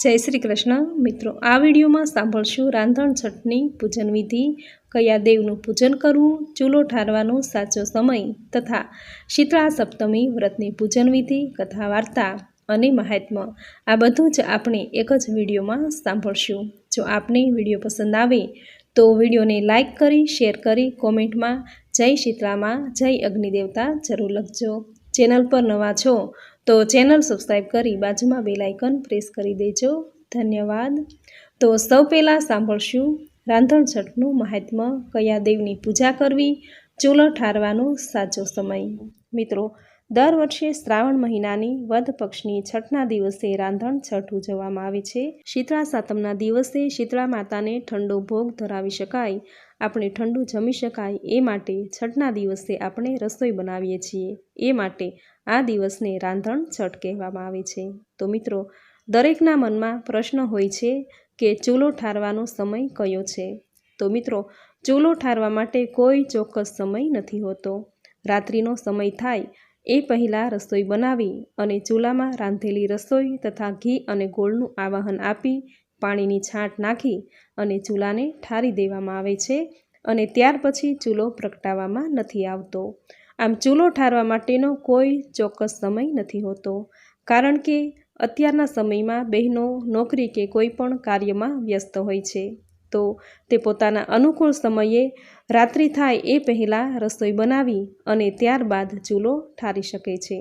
જય શ્રી કૃષ્ણ. મિત્રો, આ વિડીયોમાં સાંભળશું રાંધણ છઠની પૂજન વિધિ, કયા દેવનું પૂજન કરવું, ચૂલો ઠારવાનો સાચો સમય તથા શીતળા સપ્તમી વ્રતની પૂજન વિધિ કથા વાર્તા અને મહાત્મ્ય આ બધું જ આપણે એક જ વિડીયોમાં સાંભળશું. જો આપને વીડિયો પસંદ આવે તો વિડીયોને લાઇક કરી, શેર કરી, કોમેન્ટમાં જય શીતળામાં જય અગ્નિદેવતા જરૂર લખજો. ચેનલ પર નવા છો તો ચેનલ સબસ્ક્રાઈબ કરી બાજુમાં બેલ આઇકન પ્રેસ કરી દેજો. ધન્યવાદ. તો સૌ પહેલાં સાંભળશું રાંધણ છઠનું મહાત્મ્ય કયા દેવની પૂજા કરવી? ચૂલો ઠારવાનો સાચો સમય. મિત્રો, દર વર્ષે શ્રાવણ મહિનાની વધ પક્ષની છઠના દિવસે રાંધણ છઠ ઉજવવામાં આવે છે. શીતળા સાતમના દિવસે શીતળા માતાને ઠંડો ભોગ ધરાવી શકાય. આપણે ઠંડુ જમી શકાય. એ માટે છઠના દિવસે આપણે રસોઈ બનાવીએ છીએ. એ માટે આ દિવસને રાંધણ છઠ કહેવામાં આવે છે. તો મિત્રો, દરેકના મનમાં પ્રશ્ન હોય છે કે ચૂલો ઠારવાનો સમય કયો છે? તો મિત્રો, ચૂલો ઠારવા માટે કોઈ ચોક્કસ સમય નથી હોતો. રાત્રિનો સમય થાય એ પહેલાં રસોઈ બનાવી અને ચૂલામાં રાંધેલી રસોઈ તથા ઘી અને ગોળનું આવાહન આપી પાણીની છાંટ નાખી અને ચૂલાને ઠારી દેવામાં આવે છે અને ત્યાર પછી ચૂલો પ્રગટાવવામાં નથી આવતો. આમ ચૂલો ઠારવા માટેનો કોઈ ચોક્કસ સમય નથી હોતો. કારણ કે અત્યારના સમયમાં બહેનો નોકરી કે કોઈ પણ કાર્યમાં વ્યસ્ત હોય છે. તો તે પોતાના અનુકૂળ સમયે રાત્રિ થાય એ પહેલાં રસોઈ બનાવી અને ત્યારબાદ ચૂલો ઠારી શકે છે.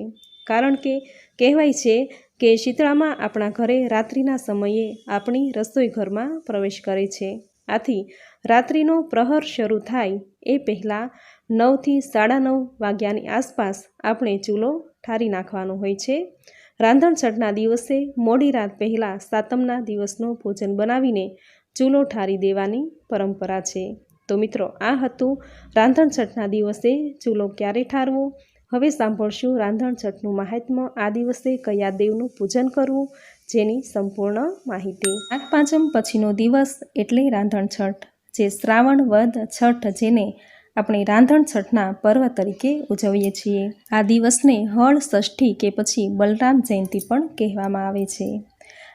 કારણ કે કહેવાય છે કે શીતળામાં આપણા ઘરે રાત્રિના સમયે આપણી રસોઈ ઘરમાં પ્રવેશ કરે છે. આથી રાત્રિનો પ્રહર શરૂ થાય એ પહેલાં નવથી સાડા નવ વાગ્યાની આસપાસ આપણે ચૂલો ઠારી નાખવાનો હોય છે. રાંધણ છઠના દિવસે મોડી રાત પહેલાં સાતમના દિવસનું ભોજન બનાવીને ચૂલો ઠારી દેવાની પરંપરા છે. તો મિત્રો, આ હતું રાંધણ છઠના દિવસે ચૂલો ક્યારે ઠારવો? હવે સાંભળશું રાંધણ છઠનું મહાત્મ્ય આ દિવસે કયા દેવનું પૂજન કરવું? જેની સંપૂર્ણ માહિતી. નાગપાંચમ પછીનો દિવસ એટલે રાંધણ છઠ, જે શ્રાવણ વદ છઠ જેને આપણે રાંધણ છઠના પર્વ તરીકે ઉજવીએ છીએ. આ દિવસને હળ, ષષ્ઠી કે પછી બલરામ જયંતિ પણ કહેવામાં આવે છે.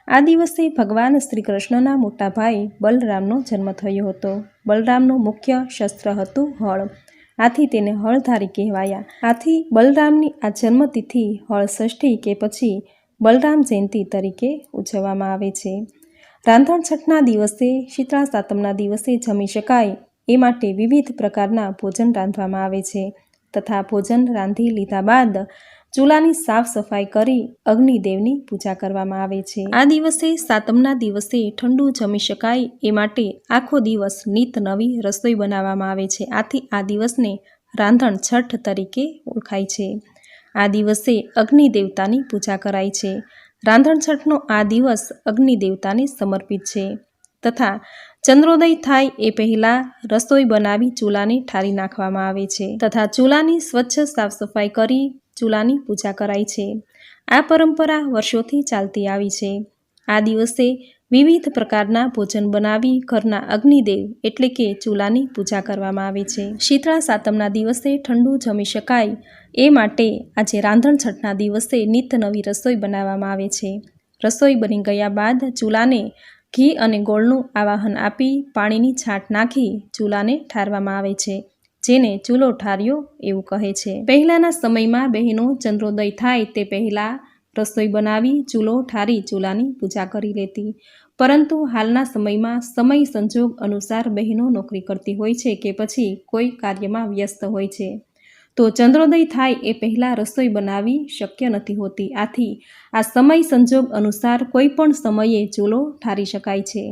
આ દિવસે ભગવાન શ્રી કૃષ્ણના મોટા ભાઈ બલરામનો જન્મ થયો હતો. બલરામનું મુખ્ય શસ્ત્ર હતું હળ. આથી તેને હળધારી કહેવાયા. આથી બલરામની આ જન્મતિથિ હળ, ષષ્ઠી કે પછી બલરામ જયંતિ તરીકે ઉજવવામાં આવે છે. રાંધણ છઠના દિવસે શીતળા સાતમના દિવસે જમી શકાય એ માટે વિવિધ પ્રકારના ભોજન રાંધવામાં આવે છે તથા ભોજન રાંધી લીધા બાદ ચૂલાની સાફ સફાઈ કરી અગ્નિદેવની પૂજા કરવામાં આવે છે. આ દિવસે સાતમના દિવસે ઠંડુ જમી શકાય એ માટે આખો દિવસ નિત નવી રસોઈ બનાવવામાં આવે છે. આથી આ દિવસને રાંધણ છઠ તરીકે ઓળખાય છે. આ દિવસે અગ્નિ દેવતાની પૂજા કરાય છે. રાંધણ છઠનો આ દિવસ અગ્નિ દેવતાને સમર્પિત છે તથા ચંદ્રોદય થાય એ પહેલાં રસોઈ બનાવી ચૂલાને ઠારી નાખવામાં આવે છે તથા ચૂલાની સ્વચ્છ સાફ સફાઈ કરી ચૂલાની પૂજા કરાય છે. આ પરંપરા વર્ષોથી ચાલતી આવી છે. આ દિવસે વિવિધ પ્રકારના ભોજન બનાવી ઘરના અગ્નિદેવ એટલે કે ચૂલાની પૂજા કરવામાં આવે છે. શીતળા સાતમના દિવસે ઠંડુ જમી શકાય એ માટે આજે રાંધણ છઠના દિવસે નિત નવી રસોઈ બનાવવામાં આવે છે. રસોઈ બની ગયા બાદ ચૂલાને ઘી અને ગોળનું આવાહન આપી પાણીની છાંટ નાખી ચૂલાને ઠારવામાં આવે છે, જેને ચૂલો ઠાર્યો એવું કહે છે. પહેલાંના સમયમાં બહેનો ચંદ્રોદય થાય તે પહેલાં રસોઈ બનાવી ચૂલો ઠારી ચૂલાની પૂજા કરી લેતી. પરંતુ હાલના સમયમાં સમય સંજોગ અનુસાર બહેનો નોકરી કરતી હોય છે કે પછી કોઈ કાર્યમાં વ્યસ્ત હોય છે. તો ચંદ્રોદય થાય એ પહેલાં રસોઈ બનાવી શક્ય નથી હોતી. આથી આ સમય સંજોગ અનુસાર કોઈ પણ સમયે ચૂલો ઠારી શકાય છે.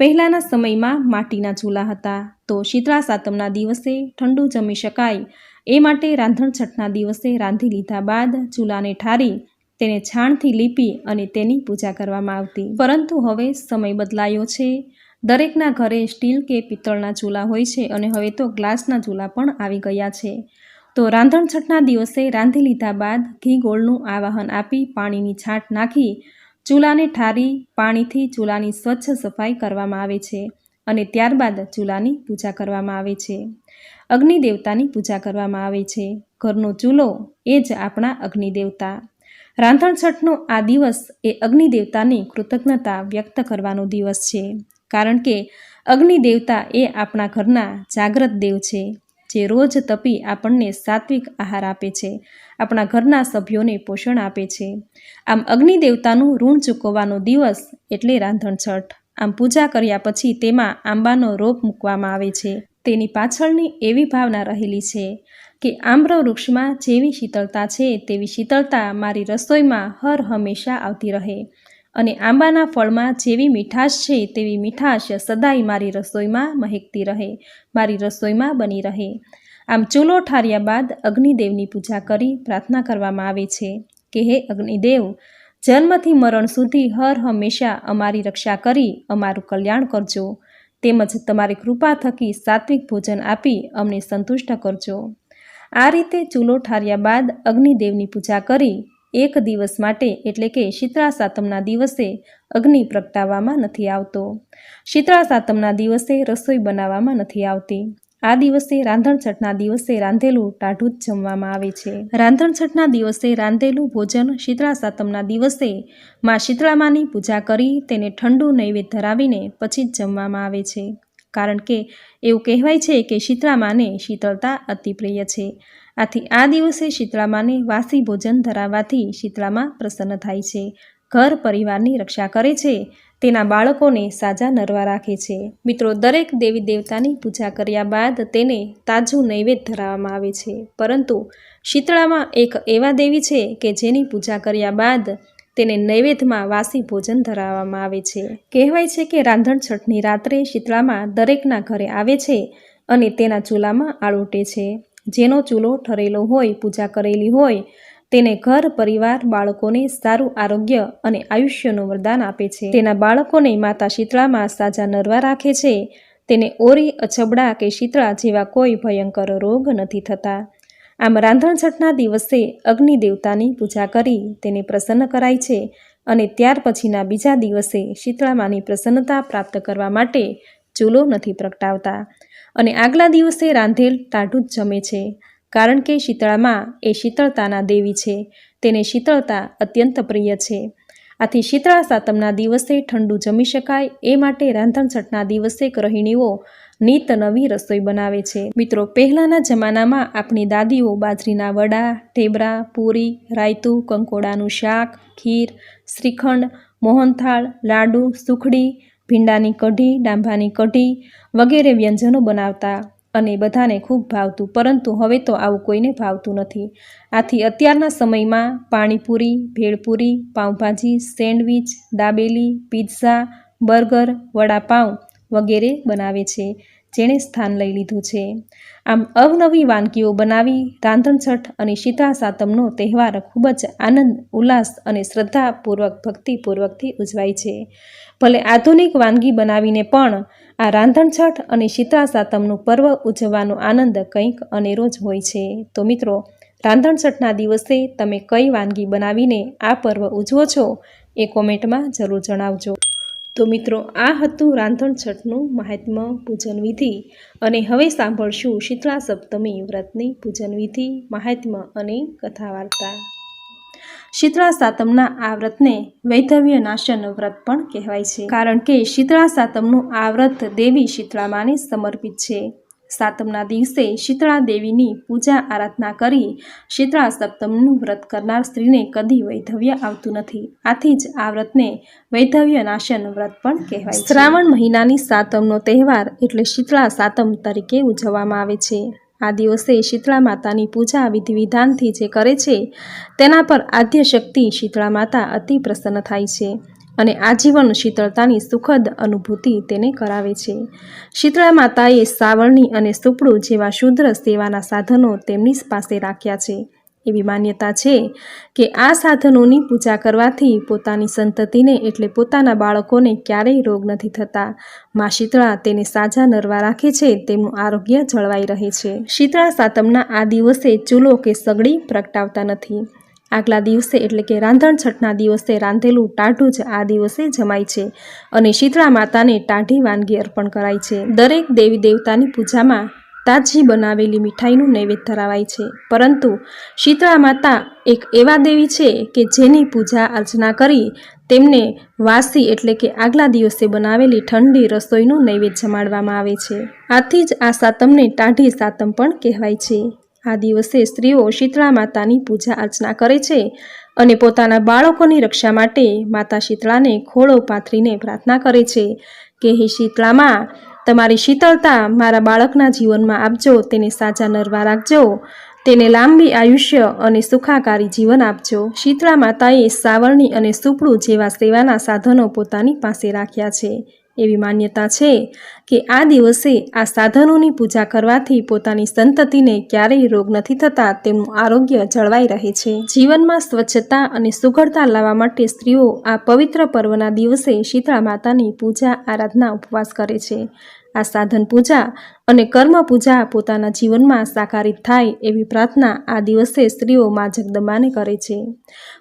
પહેલાંના સમયમાં માટીના ચૂલા હતા તો શીતળા સાતમના દિવસે ઠંડુ જમી શકાય. એ માટે રાંધણ છઠના દિવસે રાંધી લીધા બાદ ચૂલાને ઠારી, તેને છાણથી લીપી અને તેની પૂજા કરવામાં આવતી. પરંતુ હવે સમય બદલાયો છે. દરેકના ઘરે સ્ટીલ કે પિત્તળના ચૂલા હોય છે અને હવે તો ગ્લાસના ચૂલા પણ આવી ગયા છે. તો રાંધણ છઠના દિવસે રાંધી લીધા બાદ ઘી ગોળનું આવાહન આપી પાણીની છાંટ નાખી, ચૂલાને ઠારી, પાણીથી ચૂલાની સ્વચ્છ સફાઈ કરવામાં આવે છે અને ત્યારબાદ ચૂલાની પૂજા કરવામાં આવે છે. અગ્નિ દેવતાની પૂજા કરવામાં આવે છે. ઘરનો ચૂલો એ જ આપણા અગ્નિ દેવતા રાંધણછઠનો આ દિવસ એ અગ્નિ દેવતાની કૃતજ્ઞતા વ્યક્ત કરવાનો દિવસ છે. કારણ કે અગ્નિ દેવતા એ આપણા ઘરના જાગ્રત દેવ છે. જે રોજ તપી આપણને સાત્વિક આહાર આપે છે, આપણા ઘરના સભ્યોને પોષણ આપે છે. આમ અગ્નિ દેવતાનું ઋણ ચૂકવવાનો દિવસ એટલે રાંધણછઠ આમ પૂજા કર્યા પછી તેમાં આંબાનો રોપ મૂકવામાં આવે છે. તેની પાછળની એવી ભાવના રહેલી છે કે આમ્ર વૃક્ષમાં જેવી શીતળતા છે, તેવી શીતળતા મારી રસોઈમાં હર હંમેશા આવતી રહે. અને આંબાના ફળમાં જેવી મીઠાશ છે, તેવી મીઠાશ સદાય મારી રસોઈમાં મહેકતી રહે, મારી રસોઈમાં બની રહે. આમ ચૂલો ઠાર્યા બાદ અગ્નિદેવની પૂજા કરી પ્રાર્થના કરવામાં આવે છે કે હે અગ્નિદેવ, જન્મથી મરણ સુધી હર હંમેશા અમારી રક્ષા કરી, અમારું કલ્યાણ કરજો. તેમજ તમારી કૃપા થકી સાત્વિક ભોજન આપી અમને સંતુષ્ટ કરજો. આ રીતે ચૂલો ઠાર્યા બાદ અગ્નિદેવની પૂજા કરી એક દિવસ માટે એટલે કે શીતળા સાતમના દિવસે અગ્નિ પ્રગટાવવામાં નથી આવતો. શીતળા સાતમના દિવસે રસોઈ બનાવવામાં નથી આવતી. આ દિવસે રાંધણછઠના દિવસે રાંધેલું ટાઢું જ જમવામાં આવે છે. રાંધણછઠના દિવસે રાંધેલું ભોજન શીતળા સાતમના દિવસે માં શીતળામાની પૂજા કરી તેને ઠંડુ નૈવેદ્ય ધરાવીને પછી જ જમવામાં આવે છે. કારણ કે એવું કહેવાય છે કે શીતળામાને શીતળતા અતિ પ્રિય છે. આથી આ દિવસે શીતળામાને વાસી ભોજન ધરાવવાથી શીતળામાં પ્રસન્ન થાય છે. ઘર પરિવારની રક્ષા કરે છે. તેના બાળકોને સાજા નરવા રાખે છે. મિત્રો, દરેક દેવી દેવતાની પૂજા કર્યા બાદ તેને તાજું નૈવેદ્ય ધરાવવામાં આવે છે. પરંતુ શીતળામાં એક એવા દેવી છે કે જેની પૂજા કર્યા બાદ તેને નૈવેદ્યમાં વાસી ભોજન ધરાવવામાં આવે છે. કહેવાય છે કે રાંધણ છઠની રાત્રે શીતળામાં દરેકના ઘરે આવે છે અને તેના ચૂલામાં આળોટે છે. જેનો ચૂલો ઠરેલો હોય, પૂજા કરેલી હોય, તેને ઘર, પરિવાર, બાળકોને સારું આરોગ્ય અને આયુષ્યનું વરદાન આપે છે. તેના બાળકોને માતા શીતળામાં સાજા નરવા રાખે છે. તેને ઓરી, અછબડા કે શીતળા જેવા કોઈ ભયંકર રોગ નથી થતા. આમ રાંધણછઠના દિવસે અગ્નિ દેવતાની પૂજા કરી તેને પ્રસન્ન કરાય છે અને ત્યાર પછીના બીજા દિવસે શીતળામાની પ્રસન્નતા પ્રાપ્ત કરવા માટે ચૂલો નથી પ્રગટાવતા અને આગલા દિવસે રાંધેલ ટાઢું જ જમે છે. કારણ કે શીતળામાં એ શીતળતાના દેવી છે. તેને શીતળતા અત્યંત પ્રિય છે. આથી શીતળા સાતમના દિવસે ઠંડુ જમી શકાય એ માટે રાંધણછઠના દિવસે ગૃહિણીઓ નીત નવી રસોઈ બનાવે છે. મિત્રો, પહેલાંના જમાનામાં આપણી દાદીઓ બાજરીના વડા, ઢેબરા, પૂરી, રાયતું, કંકોડાનું શાક, ખીર, શ્રીખંડ, મોહનથાળ, લાડુ, સુખડી ભીંડાની કઢી, ડાંભાની કઢી વગેરે વ્યંજનો બનાવતા અને બધાને ખૂબ ભાવતું. પરંતુ હવે તો આવું કોઈને ભાવતું નથી. આથી અત્યારના સમયમાં panipuri, bhelpuri, pav bhaji, sandwich, dabeli, pizza, burger, vada pav વગેરે બનાવે છે. જેણે સ્થાન લઈ લીધું છે. આમ અવનવી વાનગીઓ બનાવી રાંધણછઠ અને શીતળા સાતમનો તહેવાર ખૂબ જ આનંદ, ઉલ્લાસ અને શ્રદ્ધાપૂર્વક, ભક્તિપૂર્વકથી ઉજવાય છે. ભલે આધુનિક વાનગી બનાવીને પણ આ રાંધણછઠ અને શીતળા સાતમનું પર્વ ઉજવવાનો આનંદ કંઈક અનેરો જ હોય છે. તો મિત્રો રાંધણછઠના દિવસે તમે કઈ વાનગી બનાવીને આ પર્વ ઉજવો છો, એ કોમેન્ટમાં જરૂર જણાવજો. તો મિત્રો, આ હતું રાંધણ છઠનું મહાત્મ્ય પૂજન વિધિ. અને હવે સાંભળશું શીતળા સપ્તમી વ્રતની પૂજન વિધિ મહાત્મ્ય અને કથા વાર્તા શીતળા સાતમના આ વ્રતને વૈધવ્ય નાશન વ્રત પણ કહેવાય છે. કારણ કે શીતળા સાતમનું આ વ્રત દેવી શીતળામાને સમર્પિત છે. સાતમના દિવસે શીતળા દેવીની પૂજા આરાધના કરી શીતળા સપ્તમનું વ્રત કરનાર સ્ત્રીને કદી વૈધવ્ય આવતું નથી. આથી જ આ વ્રતને વૈધવ્ય નાશન વ્રત પણ કહેવાય શ્રાવણ મહિનાની સાતમનો તહેવાર એટલે શીતળા સાતમ તરીકે ઉજવવામાં આવે છે. આ દિવસે શીતળા માતાની પૂજા વિધિ વિધાનથી જે કરે છે, તેના પર આદ્ય શક્તિ શીતળા માતા અતિ પ્રસન્ન થાય છે. અને આજીવન શીતળતાની સુખદ અનુભૂતિ તેને કરાવે છે. શીતળા માતાએ સાવરણી અને સુપડું જેવા શુદ્ર સેવાના સાધનો તેમની પાસે રાખ્યા છે. એવી માન્યતા છે કે આ સાધનોની પૂજા કરવાથી પોતાની સંતતિને એટલે પોતાના બાળકોને ક્યારેય રોગ નથી થતા. માં શીતળા તેને સાજા નરવા રાખે છે, તેમનું આરોગ્ય જળવાઈ રહે છે. શીતળા સાતમના આ દિવસે ચૂલો કે સગડી પ્રગટાવતા નથી. આગલા દિવસે એટલે કે રાંધણ છઠના દિવસે રાંધેલું ટાઢું જ આ દિવસે જમાય છે અને શીતળા માતાને ટાઢી વાનગી અર્પણ કરાય છે. દરેક દેવી દેવતાની પૂજામાં તાજી બનાવેલી મીઠાઈનું નૈવેદ્ય ધરાવાય છે. પરંતુ શીતળા માતા એક એવા દેવી છે કે જેની પૂજા અર્ચના કરી તેમને વાસી એટલે કે આગલા દિવસે બનાવેલી ઠંડી રસોઈનું નૈવેદ્ય જમાડવામાં આવે છે. આથી જ આ સાતમને ટાઢી સાતમ પણ કહેવાય છે. આ દિવસે સ્ત્રીઓ શીતળા માતાની પૂજા અર્ચના કરે છે અને પોતાના બાળકોની રક્ષા માટે માતા શીતળાને ખોળો પાથરીને પ્રાર્થના કરે છે કે હે શીતળામાં તમારી શીતળતા મારા બાળકના જીવનમાં આપજો, તેને સાચા નરવા રાખજો, તેને લાંબી આયુષ્ય અને સુખાકારી જીવન આપજો. શીતળા માતાએ સાવરણી અને સુપડું જેવા સેવાના સાધનો પોતાની પાસે રાખ્યા છે. એવી માન્યતા છે કે આ દિવસે આ સાધનોની પૂજા કરવાથી પોતાની સંતતિને ક્યારેય રોગ નથી થતા, તેમનું આરોગ્ય જળવાઈ રહે છે. જીવનમાં સ્વચ્છતા અને સુઘડતા લાવવા માટે સ્ત્રીઓ આ પવિત્ર પર્વના દિવસે શીતળા માતાની પૂજા, આરાધના, ઉપવાસ કરે છે. આ સાધન પૂજા અને કર્મ પૂજા પોતાના જીવનમાં સાકારિત થાય એવી પ્રાર્થના આ દિવસે સ્ત્રીઓ મા જગદંબાને કરે છે.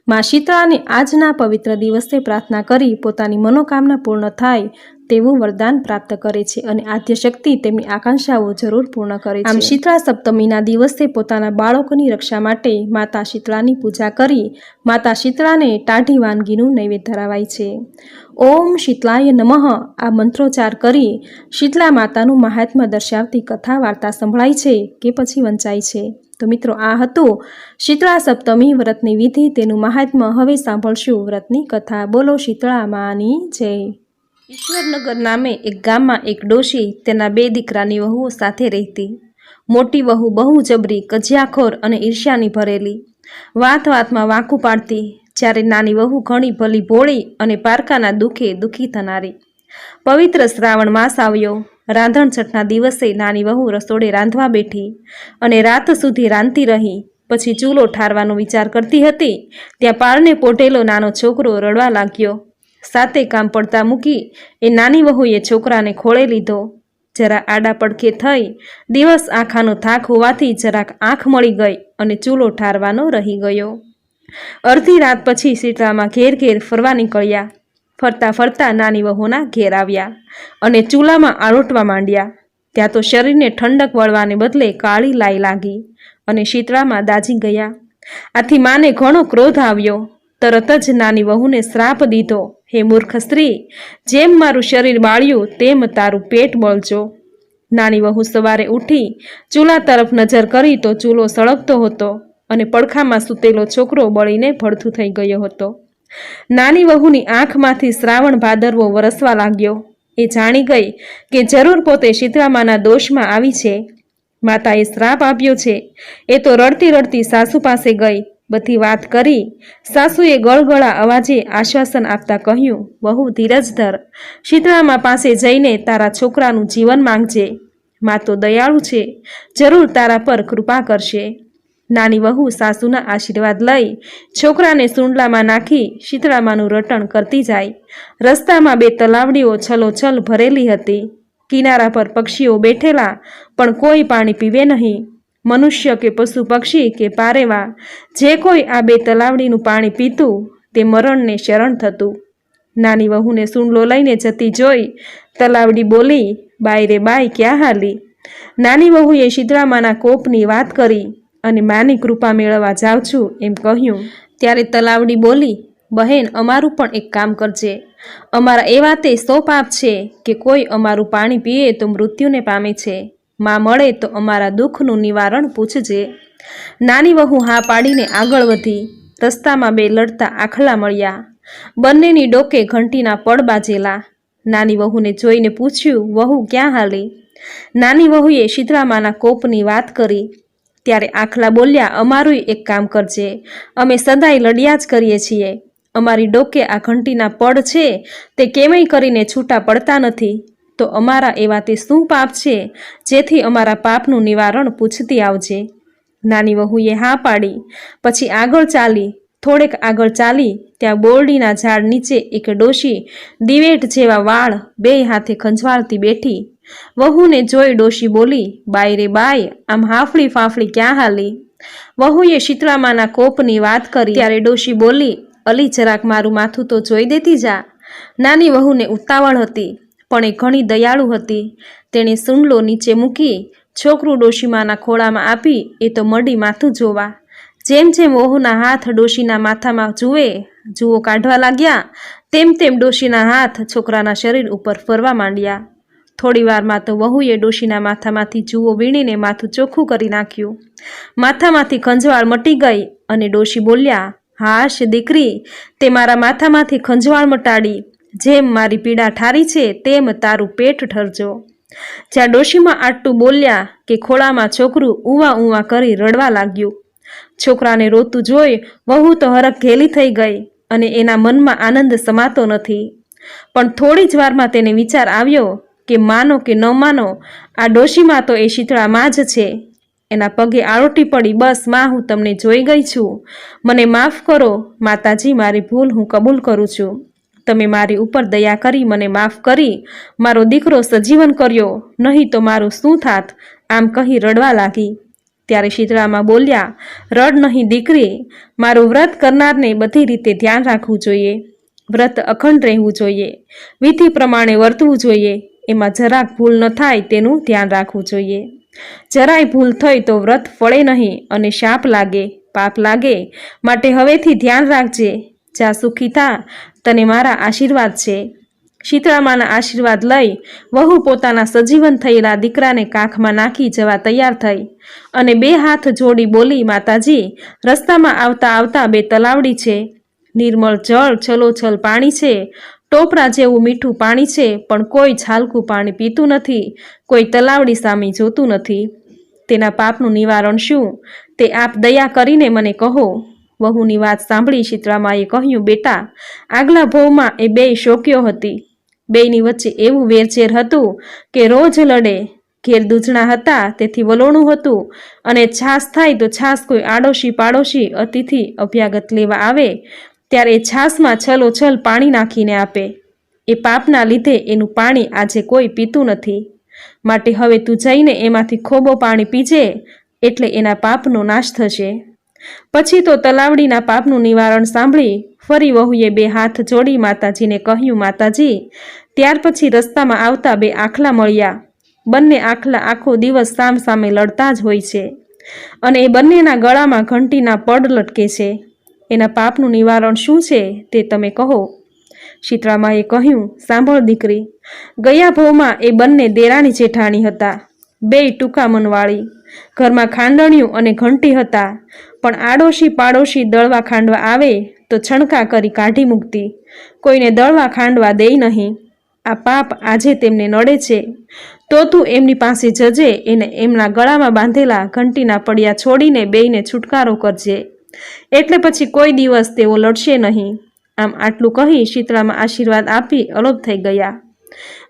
મા શીતળાને આજના પવિત્ર દિવસે પ્રાર્થના કરી પોતાની મનોકામના પૂર્ણ થાય તેવું વરદાન પ્રાપ્ત કરે છે અને આદ્ય શક્તિ તેમની આકાંક્ષાઓ જરૂર પૂર્ણ કરે છે આમ શીતળા સપ્તમીના દિવસે પોતાના બાળકોની રક્ષા માટે માતા શીતળાની પૂજા કરી માતા શીતળાને ટાઢી વાનગીનું નૈવેદ્ય ધરાવાય છે. ઓમ શીતલાય નમઃ આ મંત્રોચ્ચાર કરી શીતલા માતાનું મહાત્મ્ય દર્શાવતી કથા વાર્તા સંભળાય છે કે પછી વંચાય છે. તો મિત્રો આ હતું શીતળા સપ્તમી વ્રતની વિધિ. તેનું મહાત્મ્ય હવે સાંભળશું વ્રતની કથા. બોલો શીતળા માની જય. ઈશ્વરનગર નામે એક ગામમાં એક ડોશી તેના બે દીકરાની વહુઓ સાથે રહેતી. મોટી વહુ બહુ જબરી, કજિયાખોર અને ઈર્ષ્યાની ભરેલી. વાત વાતમાં વાંકું પાડતી, જ્યારે નાની વહુ ઘણી ભલી ભોળી અને પારકાના દુઃખે દુઃખી થનારી. પવિત્ર શ્રાવણ માસ આવ્યો. રાંધણછઠના દિવસે નાની વહુ રસોડે રાંધવા બેઠી અને રાત સુધી રાંધતી રહી. પછી ચૂલો ઠારવાનો વિચાર કરતી હતી, ત્યાં પારને પોટેલો નાનો છોકરો રડવા લાગ્યો. સાતે કામ પડતા મૂકી એ નાની વહુએ છોકરાને ખોળે લીધો. જરા આડા પડખે થઈ દિવસ આખાનો થાક હોવાથી જરાક આંખ મળી ગઈ અને ચૂલો ઠારવાનો રહી ગયો. અડધી રાત પછી શીતળામાં ઘેર ઘેર ફરવા નીકળ્યા. ફરતા ફરતા નાની વહુના ઘેર આવ્યા અને ચૂલામાં આરોટવા માંડ્યા. ત્યાં તો શરીરને ઠંડક વળવાને બદલે કાળી લાઈ લાગી અને શીતળામાં દાજી ગયા. આથી માને ઘણો ક્રોધ આવ્યો. તરત જ નાની વહુને શ્રાપ દીધો હે મૂર્ખ સ્ત્રી, જેમ મારું શરીર બાળ્યું, તેમ તારું પેટ બળજો. નાની વહુ સવારે ઉઠી, ચૂલા તરફ નજર કરી તો ચૂલો સળગતો હતો અને પડખામાં સૂતેલો છોકરો બળીને ભડથું થઈ ગયો હતો. નાની વહુની આંખમાંથી શ્રાવણ ભાદરવો વરસવા લાગ્યો. એ જાણી ગઈ કે જરૂર પોતે શીતળામાના દોષમાં આવી છે. માતાએ શ્રાપ આપ્યો છે. એ તો રડતી રડતી સાસુ પાસે ગઈ. બધી વાત કરી, સાસુએ ગળગળા અવાજે આશ્વાસન આપતા કહ્યું બહુ ધીરજધર, શીતળામાં પાસે જઈને તારા છોકરાનું જીવન માંગજે. મા તો દયાળુ છે, જરૂર તારા પર કૃપા કરશે. નાની વહુ સાસુના આશીર્વાદ લઈ છોકરાને સુંડલામાં નાખી શીતળામાનું રટણ કરતી જાય. રસ્તામાં બે તલાવડીઓ છલોછલ ભરેલી હતી. કિનારા પર પક્ષીઓ બેઠેલા, પણ કોઈ પાણી પીવે નહીં. મનુષ્ય કે પશુ પક્ષી કે પારેવા, જે કોઈ આ બે તલાવડીનું પાણી પીતું, તે મરણને શરણ થતું. નાની વહુને સૂંડલો લઈને જતી જોઈ તલાવડી બોલી બાય રે બાય ક્યાં હાલી? નાની વહુએ શીતળામાના કોપની વાત કરી અને માની કૃપા મેળવવા જાઉં છું એમ કહ્યું. ત્યારે તલાવડી બોલી, બહેન, અમારું પણ એક કામ કરજે. અમારા એવા તે સો પાપ છે કે કોઈ અમારું પાણી પીએ તો મૃત્યુને પામે છે. માં મળે તો અમારા દુઃખનું નિવારણ પૂછજે. નાની વહુ હા પાડીને આગળ વધી. રસ્તામાં બે લડતા આખલા મળ્યા. બંનેની ડોકે ઘંટીના પડ બાજેલા. નાની વહુને જોઈને પૂછ્યું, વહુ, ક્યાં હાલી? નાની વહુએ શીતળામાના કોપની વાત કરી. ત્યારે આખલા બોલ્યા, અમારુંય એક કામ કરજે. અમે સદાય લડ્યા જ કરીએ છીએ. અમારી ડોકે આ ઘંટીના પડ છે. તે કેમય કરીને છૂટા પડતા નથી. તો અમારા એવા તે શું પાપ છે, જેથી અમારા પાપનું નિવારણ પૂછતી આવજે. નાની વહુએ હા પાડી. પછી આગળ ચાલી, થોડેક આગળ ચાલી, ત્યાં બોરડીના ઝાડ નીચે એક ડોશી દિવેટ જેવા વાળ બે હાથે ખંજવાળતી બેઠી. વહુને જોઈ ડોશી બોલી બાય રે બાય આમ હાફળી ફાફળી ક્યાં હાલી? વહુએ શીતળામાના કોપની વાત કરી. ત્યારે ડોશી બોલી, અલી જરાક મારું માથું તો જોઈ દેતી જા. નાની વહુને ઉતાવળ હતી. પણ એ ઘણી દયાળુ હતી. તેણે સુંડલો નીચે મૂકી છોકરું ડોશીમાના ખોળામાં આપી એ તો મડી માથું જોવા. જેમ જેમ વહુના હાથ ડોશીના માથામાં જુએ, જુઓ કાઢવા લાગ્યા, તેમ તેમ ડોશીના હાથ છોકરાના શરીર ઉપર ફરવા માંડ્યા. થોડી વારમાં તો વહુએ ડોશીના માથામાંથી જુઓ વીણીને માથું ચોખ્ખું કરી નાખ્યું. માથામાંથી ખંજવાળ મટી ગઈ અને ડોશી બોલ્યા, હાશ દીકરી, તે મારા માથામાંથી ખંજવાળ મટાડી જેમ મારી પીડા ઠારી છે, તેમ તારું પેટ ઠરજો. જ્યાં ડોશીમાં આટલું બોલ્યા કે ખોળામાં છોકરું ઉવા ઉવા કરી રડવા લાગ્યું. છોકરાને રોતું જોઈ વહુ તો હરખ ઘેલી થઈ ગઈ અને એના મનમાં આનંદ સમાતો નથી. પણ થોડી જ વારમાં તેને વિચાર આવ્યો કે માનો કે ન માનો, આ ડોશીમાં તો એ શીતળામાં જ છે. એના પગે આળોટી પડી, બસ, માં, હું તમને જોઈ ગઈ છું. મને માફ કરો, માતાજી, મારી ભૂલ હું કબૂલ કરું છું. તમે મારી ઉપર દયા કરી, મને માફ કરી. મારો દીકરો સજીવન કર્યો, નહીં તો મારું શું થાત? આમ કહી રડવા લાગી. ત્યારે શીતળામાં બોલ્યા, રડ નહીં દીકરી. મારું વ્રત કરનારને બધી રીતે ધ્યાન રાખવું જોઈએ. વ્રત અખંડ રહેવું જોઈએ. વિધિ પ્રમાણે વર્તવું જોઈએ. એમાં જરાક ભૂલ ન થાય તેનું ધ્યાન રાખવું જોઈએ. જરાય ભૂલ થઈ તો વ્રત ફળે નહીં અને શાપ લાગે, પાપ લાગે. માટે હવેથી ધ્યાન રાખજે. જા સુખી થા તને મારા આશીર્વાદ છે. શીતળામાના આશીર્વાદ લઈ વહુ પોતાના સજીવન થયેલા દીકરાને કાખમાં નાખી જવા તૈયાર થઈ અને બે હાથ જોડી બોલી, માતાજી, રસ્તામાં આવતા આવતા બે તલાવડી છે. નિર્મળ જળ છલોછલ પાણી છે. ટોપરા જેવું મીઠું પાણી છે, પણ કોઈ છાલકું પાણી પીતું નથી. કોઈ તલાવડી સામે જોતું નથી. તેના પાપનું નિવારણ શું? તે આપ દયા કરીને મને કહો. વહુની વાત સાંભળી શીતળામાએ કહ્યું, બેટા, આગલા ભોવમાં એ બે શોક્યો હતી. બેયની વચ્ચે એવું વેરચેર હતું કે રોજ લડે. ઘેર દૂધણા હતા, તેથી વલોણું હતું. અને છાસ થાય તો છાસ કોઈ આડોશી પાડોશી અતિથિ અભ્યાગત લેવા આવે, ત્યારે છાસમાં છલોછલ પાણી નાખીને આપે. એ પાપના લીધે એનું પાણી આજે કોઈ પીતું નથી. માટે હવે તું જઈને એમાંથી ખોબો પાણી પીજે, એટલે એના પાપનો નાશ થશે. પછી તો તલાવડીના પાપનું નિવારણ સાંભળી ફરી વહુએ બે હાથ જોડી માતાજીને કહ્યું, માતાજી, ત્યાર પછી રસ્તામાં આવતા બે આખલા મળ્યા. બંને આખલા આખો દિવસ સામ સામે લડતા જ હોય છે અને એ બંનેના ગળામાં ઘંટીના પડ લટકે છે. એના પાપનું નિવારણ શું છે તે તમે કહો. શીતળામાએ કહ્યું, સાંભળ દીકરી, ગયા ભવમાં એ બંને દેરાણી જેઠાણી હતા. બેય ટૂંકા મનવાળી. ઘરમાં ખાંડણિયું અને ઘંટી હતા. પણ આડોશી પાડોશી દળવા ખાંડવા આવે તો છણકા કરી કાઢી મૂકતી. કોઈને દળવા ખાંડવા દે નહીં. આ પાપ આજે તેમને નડે છે. તો તું એમની પાસે જજે, એને એમના ગળામાં બાંધેલા ઘંટીના પડિયા છોડીને બેયને છુટકારો કરજે. એટલે પછી કોઈ દિવસ તેઓ લડશે નહીં. આમ આટલું કહી શીતળામાં આશીર્વાદ આપી અલોપ થઈ ગયા.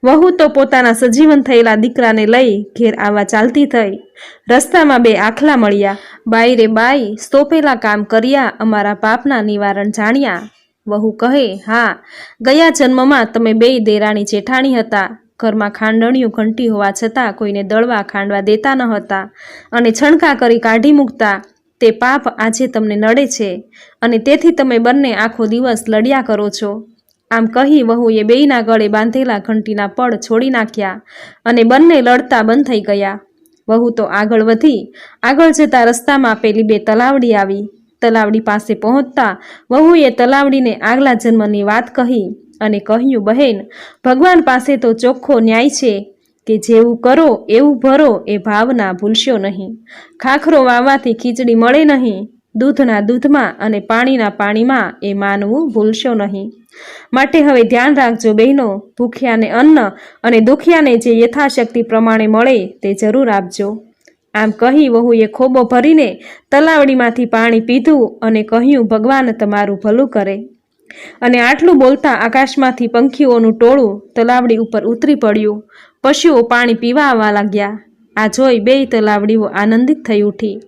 વહુ તો પોતાના સજીવન થયેલા દીકરાને લઈ ઘેર આવવા ચાલતી થઈ. રસ્તામાં બે આખલા મળ્યા. બાઈ રે બાઈ, સોંપેલા કામ કર્યા, અમારા પાપના નિવારણ જાણ્યા. વહુ કહે, હા, ગયા જન્મમાં તમે બેય દેરાણી જેઠાણી હતા. ઘરમાં ખાંડણીયું ઘંટી હોવા છતાં કોઈને દળવા ખાંડવા દેતા ન હતા અને છણકા કરી કાઢી મૂકતા. તે પાપ આજે તમને નડે છે અને તેથી તમે બંને આખો દિવસ લડ્યા કરો છો. આમ કહી વહુએ બેયના ગળે બાંધેલા ઘંટીના પડ છોડી નાખ્યા અને બંને લડતા બંધ થઈ ગયા. વહુ તો આગળ વધી, આગળ જતા રસ્તામાં પેલી બે તલાવડી આવી. તલાવડી પાસે પહોંચતા વહુએ તલાવડીને આગલા જન્મની વાત કહી અને કહ્યું, બહેન, ભગવાન પાસે તો ચોખ્ખો ન્યાય છે કે જેવું કરો, એવું ભરો એ ભાવના ભૂલશો નહીં. ખાખરો વાવવાથી ખીચડી મળે નહીં. દૂધના દૂધમાં અને પાણીના પાણીમાં એ માનવું ભૂલશો નહીં. માટે હવે ધ્યાન રાખજો બહેનો, ભૂખ્યાને અન્ન અને દુખિયાને જે યથાશક્તિ પ્રમાણે મળે તે જરૂર આપજો. આમ કહી વહુએ ખોબો ભરીને તલાવડીમાંથી પાણી પીધું અને કહ્યું, ભગવાન તમારું ભલું કરે. અને આટલું બોલતા આકાશમાંથી પંખીઓનું ટોળું તલાવડી ઉપર ઉતરી પડ્યું. પશુઓ પાણી પીવા આવવા લાગ્યા. આ જોઈ બેય તલાવડીઓ આનંદિત થઈ ઉઠી.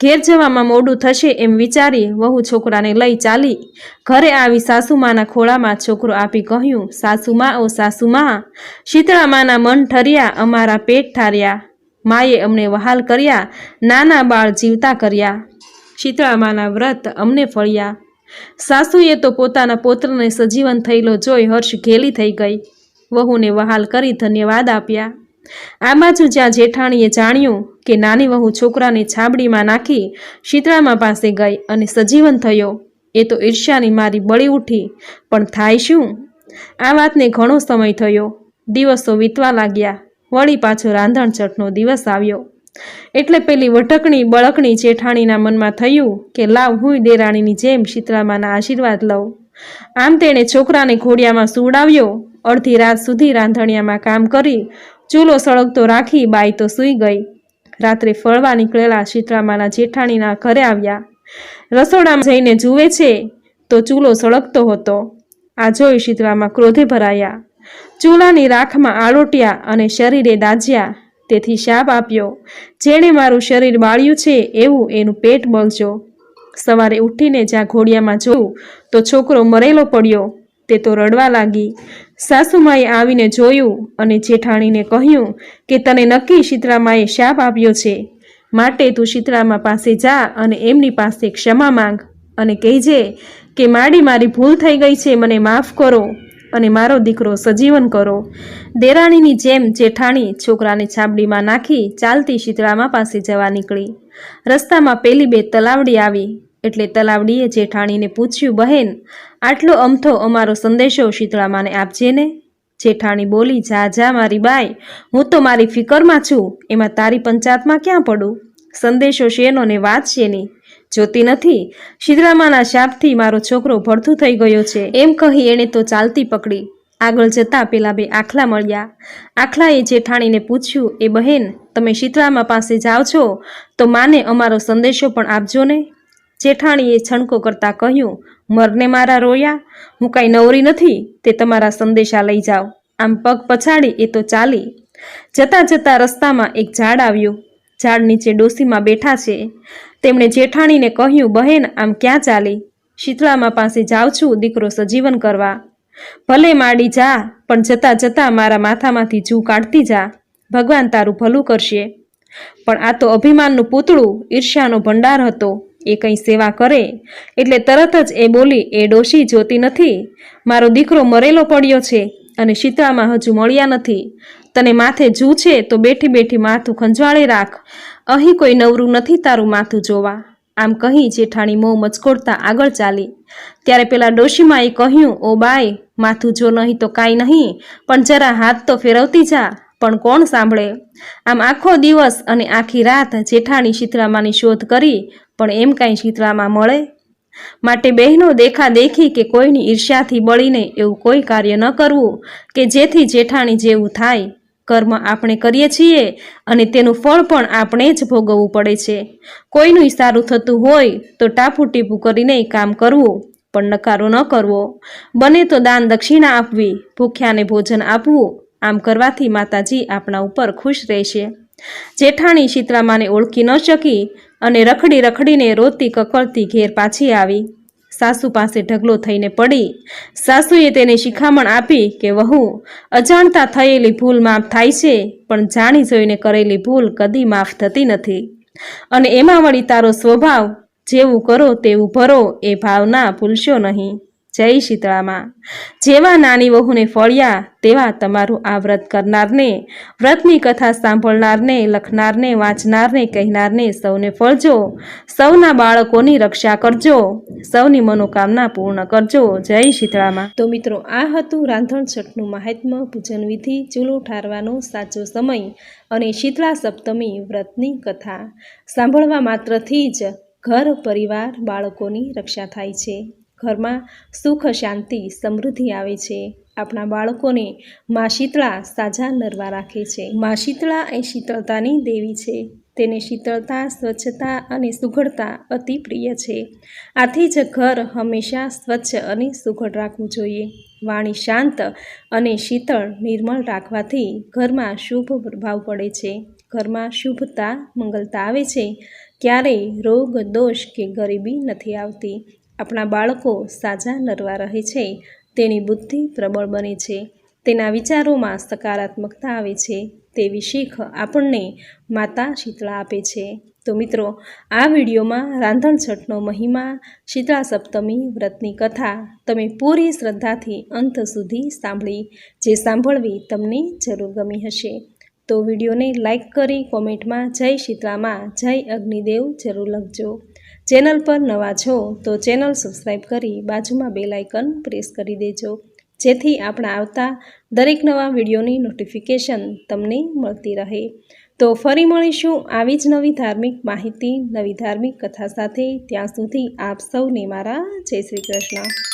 ઘેર જવામાં મોડું થશે એમ વિચારી વહુ છોકરાને લઈ ચાલી. ઘરે આવી સાસુમાના ખોળામાં છોકરો આપી કહ્યું, સાસુમા, ઓ સાસુમા, શીતળામાના મન ઠર્યા, અમારા પેટ ઠાર્યા. માએ અમને વહાલ કર્યા, નાના બાળ જીવતા કર્યા. શીતળામાના વ્રત અમને ફળ્યા. સાસુએ તો પોતાના પોત્રને સજીવન થયેલો જોઈ હર્ષ ઘેલી થઈ ગઈ. વહુને વહાલ કરી ધન્યવાદ આપ્યા. આ બાજુ જ્યાં જેઠાણીએ જાણ્યું કે નાની વહુ છોકરાને છાબડીમાં નાખી શીતળામાં પાસે ગઈ અને સજીવન થયો. એ તો ઈર્ષ્યાની મારી બળી ઉઠી. પણ થાય શું? આ વાતને ઘણો સમય થયો. દિવસો વીતવા લાગ્યા. વળી પાછો રાંધણચટનો દિવસ આવ્યો. એટલે પેલી વટકણી બળકણી જેઠાણીના મનમાં થયું કે લાવ હું દેરાણીની જેમ શીતળામાના આશીર્વાદ લઉં. આમ તેણે છોકરાને ઘોડિયામાં સુવડાવ્યો. અડધી રાત સુધી રાંધણિયામાં કામ કરી ચૂલો સળગતો રાખી બાઈ તો સૂઈ ગઈ. રાત્રે ફળવા નીકળેલા શીતળામાના જેઠાણીના ઘરે આવ્યા. રસોડામાં જઈને જુએ છે તો ચૂલો સળગતો હતો. આ જોઈ શીતળામાં ક્રોધે ભરાયા. ચૂલાની રાખમાં આળોટ્યા અને શરીરે દાજ્યા. તેથી શાપ આપ્યો. જેણે મારું શરીર બાળ્યું છે એવું એનું પેટ બળજો. સવારે ઉઠીને જ્યાં ઘોડિયામાં જોયું તો છોકરો મરેલો પડ્યો. તે તો રડવા લાગી. સાસુમાએ આવીને જોયું અને જેઠાણીને કહ્યું કે તને નક્કી શીતળામાએ શાપ આપ્યો છે. માટે તું શીતળામા પાસે જા અને એમની પાસે ક્ષમા માંગ અને કહેજે કે માડી મારી ભૂલ થઈ ગઈ છે, મને માફ કરો અને મારો દીકરો સજીવન કરો. દેરાણીની જેમ જેઠાણી છોકરાને છાબડીમાં નાખી ચાલતી શીતળામા પાસે જવા નીકળી. રસ્તામાં પેલી બે તલાવડી આવી. એટલે તલાવડીએ જેઠાણીને પૂછ્યું, બહેન, આટલો અમથો અમારો સંદેશો શીતળામાને આપજે ને? જેઠાણી બોલી, જા જા, મારી બાઈ, હું તો મારી ફિકરમાં છું, એમાં તારી પંચાયતમાં ક્યાં પડું? સંદેશો શેનો ને વાત શેની? જોતી નથી. શીતળામાના શાપથી મારો છોકરો ભડથું થઈ ગયો છે. એમ કહી એણે તો ચાલતી પકડી. આગળ જતા પેલા બે આખલા મળ્યા. આખલાએ જેઠાણીને પૂછ્યું, એ બહેન, તમે શીતળામા પાસે જાઓ છો? તો માને અમારો સંદેશો પણ આપજો ને? જેઠાણીએ છણકો કરતા કહ્યું, મરને મારા રોયા, હું કાંઈ નવરી નથી, તે તમારા સંદેશા લઈ જાઓ. આમ પગ પછાડી એ તો ચાલી. જતા જતા રસ્તામાં એક ઝાડ આવ્યું. ઝાડ નીચે ડોસીમાં બેઠા છે. તેમણે જેઠાણીને કહ્યું, બહેન, આમ ક્યાં ચાલી? શીતળામાં પાસે જાઉં છું, દીકરો સજીવન કરવા. ભલે માડી જા, પણ જતા જતા મારા માથામાંથી જૂ કાઢતી જા. ભગવાન તારું ભલું કરશે. પણ આ તો અભિમાનનું પૂતળું, ઈર્ષ્યાનો ભંડાર હતો. એ કંઈ સેવા કરે? એટલે તરત જ એ બોલી, એ ડોશી જોતી નથી. મારો દીકરો મરેલો પડ્યો છે અને શીતળામાં હજુ મળ્યા નથી. તને માથે જૂ છે તો બેઠી બેઠી માથું ખંજવાળે રાખ. અહીં કોઈ નવરું નથી તારું માથું જોવા. આમ કહી જેઠાણી મોં મચકોડતા આગળ ચાલી. ત્યારે પેલા ડોશીમાએ કહ્યું, ઓ બાય માથું જો નહીં તો કાંઈ નહીં, પણ જરા હાથ તો ફેરવતી જા. પણ કોણ સાંભળે? આમ આખો દિવસ અને આખી રાત જેઠાણી શીતળામાની શોધ કરી, પણ એમ કાંઈ શીતળામાં મળે? માટે બહેનો દેખા દેખી કે કોઈની ઈર્ષ્યાથી બળીને એવું કોઈ કાર્ય ન કરવું, કે જેથી જેઠાણી જેવું થાય. કર્મ આપણે કરીએ છીએ અને તેનું ફળ પણ આપણે જ ભોગવવું પડે છે. કોઈનું સારું થતું હોય તો ટાપુ ટીપું કરીને કામ કરવું, પણ નકારો ન કરવો. બને તો દાન દક્ષિણા આપવી, ભૂખ્યાને ભોજન આપવું આમ કરવાથી માતાજી આપણા ઉપર ખુશ રહેશે. જેઠાણી શીતળામાને ઓળખી ન શકી અને રખડી રખડીને રોતી કકળતી ઘેર પાછી આવી. સાસુ પાસે ઢગલો થઈને પડી. સાસુએ તેને શિખામણ આપી કે, વહુ, અજાણતા થયેલી ભૂલ માફ થાય છે, પણ જાણી જોઈને કરેલી ભૂલ કદી માફ થતી નથી. અને એમાં વળી તારો સ્વભાવ, જેવું કરો તેવું ભરો, એ ભાવના ભૂલશો નહીં. જય શીતળામાં. જેવા નાની વહુને ફળ્યા, તેવા તમારું આ વ્રત કરનારને, વ્રતની કથા સાંભળનારને, લખનારને, વાંચનારને, કહેનારને સૌને ફળજો. સૌના બાળકોની રક્ષા કરજો. સૌની મનોકામના પૂર્ણ કરજો. જય શીતળામાં. તો મિત્રો, આ હતું રાંધણ છઠનું મહાત્મ્ય પૂજન વિધિ, ચૂલો ઠારવાનો સાચો સમય અને શીતળા સપ્તમી વ્રતની કથા. સાંભળવા માત્રથી જ ઘર, પરિવાર, બાળકોની રક્ષા થાય છે. ઘરમાં સુખ, શાંતિ, સમૃદ્ધિ આવે છે. આપણા બાળકોને મા શીતળા સાજા નરવા રાખે છે. મા શીતળા એ શીતળતાની દેવી છે. તેને શીતળતા, સ્વચ્છતા અને સુઘડતા અતિ પ્રિય છે. આથી જ ઘર હંમેશા સ્વચ્છ અને સુઘડ રાખવું જોઈએ. વાણી શાંત અને શીતળ નિર્મળ રાખવાથી ઘરમાં શુભ પ્રભાવ પડે છે. ઘરમાં શુભતા, મંગલતા આવે છે. ક્યારેય રોગ, દોષ કે ગરીબી નથી આવતી. આપણા બાળકો સાજા નરવા રહે છે, તેની બુદ્ધિ પ્રબળ બને છે, તેના વિચારોમાં સકારાત્મકતા આવે છે, તેવી શીખ આપણને માતા શીતળા આપે છે. તો મિત્રો, આ વિડીયોમાં રાંધણછઠનો મહિમા, શીતળા સપ્તમી વ્રતની કથા તમે પૂરી શ્રદ્ધાથી અંત સુધી સાંભળી, જે સાંભળવી તમને જરૂર ગમી હશે. તો વિડીયોને લાઇક કરી કોમેન્ટમાં જય શીતળામાં, જય અગ્નિદેવ જરૂર લખજો. ચેનલ પર નવા છો તો ચેનલ સબસ્ક્રાઈબ કરી બાજુમાં બેલ આઇકન પ્રેસ કરી દેજો. જેથી આપણા આવતા દરેક નવા વિડીયોની નોટિફિકેશન તમને મળતી રહે. તો ફરી મળીશું આવી જ નવી ધાર્મિક માહિતી, નવી ધાર્મિક કથા સાથે. ત્યાં સુધી આપ સૌને મારા જય શ્રી કૃષ્ણ.